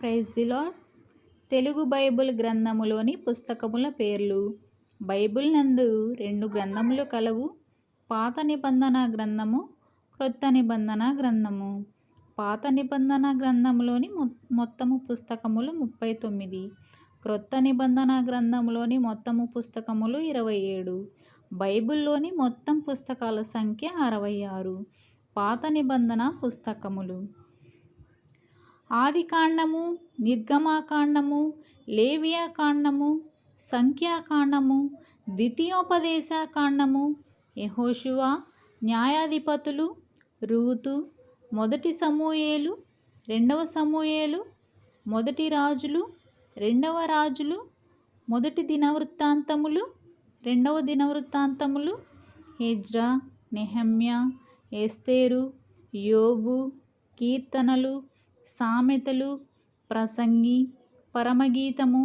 Praise the Lord Telugu Bible గ్రంథములోని పుస్తకముల పేర్లు. Bible నందు రెండు గ్రంథములు కలవు. పాత నిబంధన గ్రంథము క్రొత్త నిబంధన గ్రంథము. పాత నిబంధన గ్రంథంలోని మొత్తము పుస్తకములు ముప్పై తొమ్మిది. క్రొత్త నిబంధన గ్రంథంలోని మొత్తము పుస్తకములు ఇరవై ఏడు. బైబిల్లోని మొత్తం పుస్తకాల సంఖ్య అరవై ఆరు. పాత నిబంధన పుస్తకములు. ఆదికాండము నిర్గమాకాండము లేవియాకాండము సంఖ్యాకాండము ద్వితీయోపదేశకాండము యహోశువ న్యాయాధిపతులు రూతు మొదటి సమూయేలు రెండవ సమూయేలు మొదటి రాజులు రెండవ రాజులు మొదటి దినవృత్తాంతములు రెండవ దినవృత్తాంతములు హెజ్రా నెహమ్య ఎస్తేరు యోబు కీర్తనలు సామెతలు ప్రసంగి పరమగీతము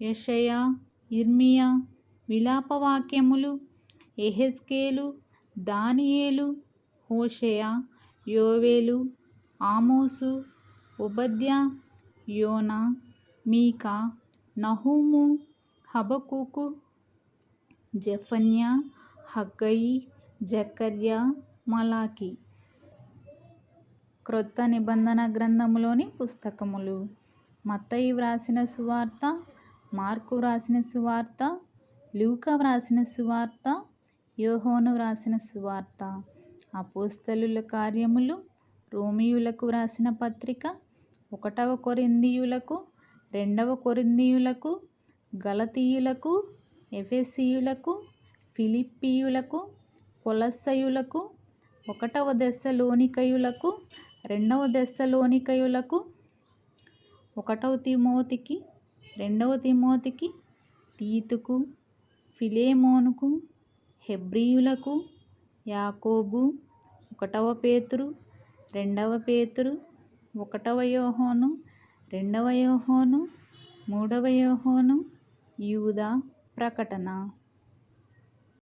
యషయ ఇర్మియా విలాపవాక్యములు ఎహెస్కేలు దానియేలు హోషయ యోవేలు ఆమోసు ఉబద్య యోన మీకా నహూము హబకుకు జఫన్య హగ్గయి జకర్య మలాకి. క్రొత్త నిబంధన గ్రంథములోని పుస్తకములు. మత్తయి వ్రాసిన సువార్త మార్కు వ్రాసిన సువార్త లూక వ్రాసిన సువార్త యోహోను వ్రాసిన సువార్త. అపోస్తలుల కార్యములు రోమియులకు వ్రాసిన పత్రిక ఒకటవ కొరిందీయులకు రెండవ కొరిందీయులకు గలతీయులకు ఎఫెసీయులకు ఫిలిప్పీయులకు కొలస్సయులకు ఒకటవ దశలోనికయులకు రెండవ దశలోనికయులకు ఒకటవ తిమోతికి రెండవ తిమోతికి తీతుకు ఫిలేమోనుకు హెబ్రియులకు యాకోబు ఒకటవ పేతురు రెండవ పేతురు ఒకటవ యోహోను రెండవ యోహోను మూడవ యోహోను యూదా ప్రకటన.